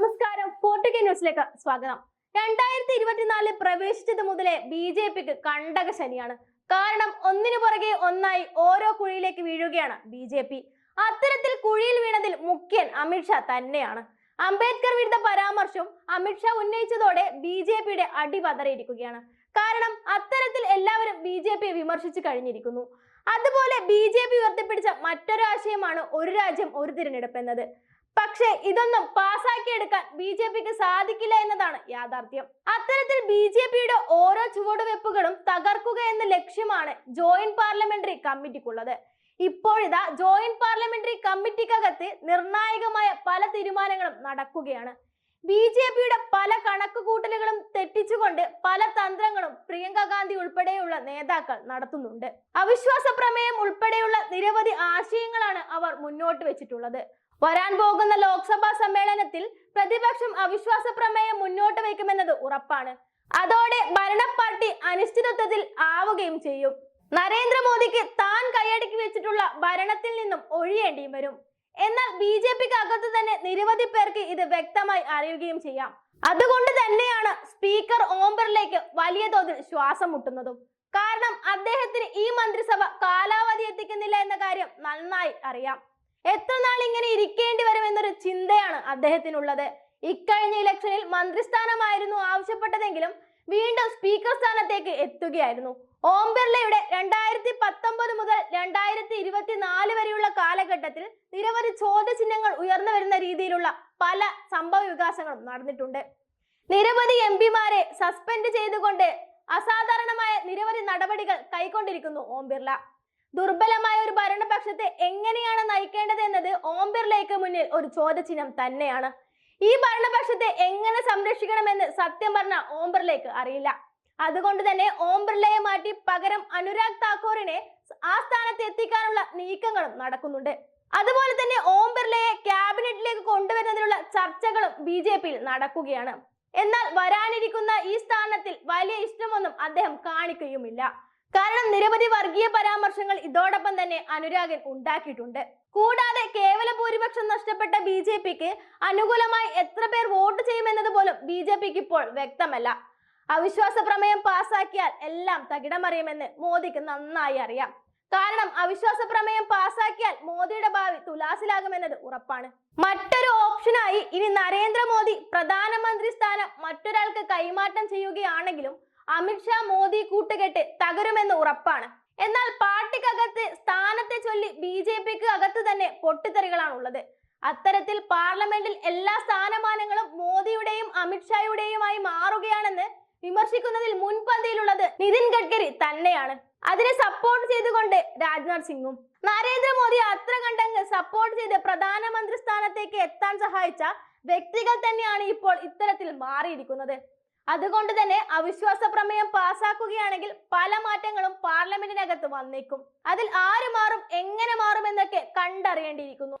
നമസ്കാരം. പോർട്ടുഗൽ ന്യൂസിലേക്ക് സ്വാഗതം. രണ്ടായിരത്തി ഇരുപത്തിനാലിൽ പ്രവേശിച്ചത് മുതലേ ബി ജെ പിക്ക് കണ്ടക ശനിയാണ്. കാരണം ഒന്നിനു പുറകെ ഒന്നായി ഓരോ കുഴിയിലേക്ക് വീഴുകയാണ് ബി ജെ പി. അത്തരത്തിൽ കുഴിയിൽ വീണതിൽ മുഖ്യൻ അമിത്ഷാ തന്നെയാണ്. അംബേദ്കർ വിരുദ്ധ പരാമർശം അമിത്ഷാ ഉന്നയിച്ചതോടെ ബി ജെ പിയുടെ അടി പതറിയിരിക്കുകയാണ്. കാരണം അത്തരത്തിൽ എല്ലാവരും ബി ജെ പിയെ വിമർശിച്ചു കഴിഞ്ഞിരിക്കുന്നു. അതുപോലെ ബി ജെ പി ഉയർത്തിപ്പിടിച്ച മറ്റൊരു ആശയമാണ് ഒരു രാജ്യം ഒരു തിരഞ്ഞെടുപ്പ് എന്നത് പക്ഷേ ഇതൊന്നും പാസാക്കിയെടുക്കാൻ ബി ജെ പിക്ക് സാധിക്കില്ല എന്നതാണ് യാഥാർത്ഥ്യം. അത്തരത്തിൽ ബി ജെ പിയുടെ ഓരോ ചുവടുവെപ്പുകളും തകർക്കുക എന്ന ലക്ഷ്യമാണ് ജോയിന്റ് പാർലമെന്ററി കമ്മിറ്റിക്കുള്ളത്. ഇപ്പോഴിതാ ജോയിന്റ് പാർലമെന്ററി കമ്മിറ്റിക്കകത്ത് നിർണായകമായ പല തീരുമാനങ്ങളും നടക്കുകയാണ്. ബി ജെ പിയുടെ പല കണക്കുകൂട്ടലുകളും തെറ്റിച്ചുകൊണ്ട് പല തന്ത്രങ്ങളും പ്രിയങ്ക ഗാന്ധി ഉൾപ്പെടെയുള്ള നേതാക്കൾ നടത്തുന്നുണ്ട്. അവിശ്വാസ പ്രമേയം ഉൾപ്പെടെയുള്ള നിരവധി ആശയങ്ങളാണ് അവർ മുന്നോട്ട് വെച്ചിട്ടുള്ളത്. വരാൻ പോകുന്ന ലോക്സഭാ സമ്മേളനത്തിൽ പ്രതിപക്ഷം അവിശ്വാസ പ്രമേയം മുന്നോട്ട് വയ്ക്കുമെന്നത് ഉറപ്പാണ്. അതോടെ ഭരണ പാർട്ടി അനിശ്ചിതത്വത്തിൽ ആവുകയും ചെയ്യും. നരേന്ദ്രമോദിക്ക് താൻ കൈയടക്കി വെച്ചിട്ടുള്ള ഭരണത്തിൽ നിന്നും ഒഴിയേണ്ടിയും വരും. എന്നാൽ ബി ജെ പിക്ക് അകത്ത് തന്നെ നിരവധി പേർക്ക് ഇത് വ്യക്തമായി അറിയുകയും ചെയ്യാം. അതുകൊണ്ട് തന്നെയാണ് സ്പീക്കർ ഓം ബിർളയ്ക്ക് വലിയ തോതിൽ ശ്വാസം മുട്ടുന്നതും. കാരണം അദ്ദേഹത്തിന് ഈ മന്ത്രിസഭ കാലാവധി എത്തിക്കുന്നില്ല എന്ന കാര്യം നന്നായി അറിയാം. എത്ര നാൾ ഇങ്ങനെ ഇരിക്കേണ്ടി വരും എന്നൊരു ചിന്തയാണ് അദ്ദേഹത്തിനുള്ളത്. ഇക്കഴിഞ്ഞ ഇലക്ഷനിൽ മന്ത്രിസ്ഥാനമായിരുന്നു ആവശ്യപ്പെട്ടതെങ്കിലും വീണ്ടും സ്പീക്കർ സ്ഥാനത്തേക്ക് എത്തുകയായിരുന്നു. ഓം ബിർളയുടെ രണ്ടായിരത്തി പത്തൊമ്പത് മുതൽ രണ്ടായിരത്തി ഇരുപത്തിനാല് വരെയുള്ള കാലഘട്ടത്തിൽ നിരവധി ചോദ്യചിഹ്നങ്ങൾ ഉയർന്നു വരുന്ന രീതിയിലുള്ള പല സംഭവ വികാസങ്ങളും നടന്നിട്ടുണ്ട്. നിരവധി എം പിമാരെ സസ്പെൻഡ് ചെയ്തുകൊണ്ട് അസാധാരണമായ നിരവധി നടപടികൾ കൈക്കൊണ്ടിരിക്കുന്നു ഓം ബിർള ദുർബലമായ ഒരു ഭരണപക്ഷത്തെ എങ്ങനെയാണ് നയിക്കേണ്ടത് എന്നത് ഓം ബിർളയ്ക്ക് മുന്നിൽ ഒരു ചോദ്യചിഹ്നം തന്നെയാണ്. ഈ ഭരണപക്ഷത്തെ എങ്ങനെ സംരക്ഷിക്കണമെന്ന് സത്യം പറഞ്ഞ ഓം ബിർളയ്ക്ക് അറിയില്ല. അതുകൊണ്ട് തന്നെ ഓം ബിർളയെ മാറ്റി പകരം അനുരാഗ് താക്കൂറിനെ ആ സ്ഥാനത്ത് എത്തിക്കാനുള്ള നീക്കങ്ങളും നടക്കുന്നുണ്ട്. അതുപോലെ തന്നെ ഓം ബിർളയെ ക്യാബിനറ്റിലേക്ക് കൊണ്ടുവരുന്നതിനുള്ള ചർച്ചകളും ബി ജെ പിയിൽ നടക്കുകയാണ്. എന്നാൽ വരാനിരിക്കുന്ന ഈ സ്ഥാനത്തിൽ വലിയ ഇഷ്ടമൊന്നും അദ്ദേഹം കാണിക്കുകയുമില്ല. കാരണം നിരവധി വർഗീയ പരാമർശങ്ങൾ ഇതോടൊപ്പം തന്നെ അനുരാഗൻ ഉണ്ടാക്കിയിട്ടുണ്ട്. കൂടാതെ കേവല ഭൂരിപക്ഷം നഷ്ടപ്പെട്ട ബി ജെ പിക്ക് അനുകൂലമായി എത്ര പേർ വോട്ട് ചെയ്യുമെന്നത് പോലും ബി ജെ പിക്ക് ഇപ്പോൾ വ്യക്തമല്ല. അവിശ്വാസ പ്രമേയം പാസാക്കിയാൽ എല്ലാം തകിടമറിയുമെന്ന് മോദിക്ക് നന്നായി അറിയാം. കാരണം അവിശ്വാസ പ്രമേയം പാസാക്കിയാൽ മോദിയുടെ ഭാവി തുലാസിലാകുമെന്നത് ഉറപ്പാണ്. മറ്റൊരു ഓപ്ഷനായി ഇനി നരേന്ദ്രമോദി പ്രധാനമന്ത്രി സ്ഥാനം മറ്റൊരാൾക്ക് കൈമാറ്റം ചെയ്യുകയാണെങ്കിലും അമിത്ഷാ മോദി കൂട്ടുകെട്ട് തകരുമെന്ന് ഉറപ്പാണ്. എന്നാൽ പാർട്ടിക്കകത്ത് സ്ഥാനത്തെ ചൊല്ലി ബി ജെ പിക്ക് അകത്ത് തന്നെ പൊട്ടിത്തെറികളാണ് ഉള്ളത് അത്തരത്തിൽ പാർലമെന്റിൽ എല്ലാ സ്ഥാനമാനങ്ങളും മോദിയുടെയും അമിത്ഷായുടെയുമായി മാറുകയാണെന്ന് വിമർശിക്കുന്നതിൽ മുൻപന്തിയിലുള്ളത് നിതിൻ ഗഡ്കരി തന്നെയാണ്. അതിനെ സപ്പോർട്ട് ചെയ്തുകൊണ്ട് രാജ്നാഥ് സിംഗും. നരേന്ദ്രമോദി അത്ര കണ്ടങ്ങ് സപ്പോർട്ട് ചെയ്ത് പ്രധാനമന്ത്രി സ്ഥാനത്തേക്ക് എത്താൻ സഹായിച്ച വ്യക്തികൾ തന്നെയാണ് ഇപ്പോൾ ഇത്തരത്തിൽ മാറിയിരിക്കുന്നത്. അതുകൊണ്ട് തന്നെ അവിശ്വാസ പ്രമേയം പാസാക്കുകയാണെങ്കിൽ പല മാറ്റങ്ങളും പാർലമെന്റിനകത്ത് വന്നേക്കും. അതിൽ ആര് മാറും എങ്ങനെ മാറും എന്നൊക്കെ കണ്ടറിയേണ്ടിയിരിക്കുന്നു.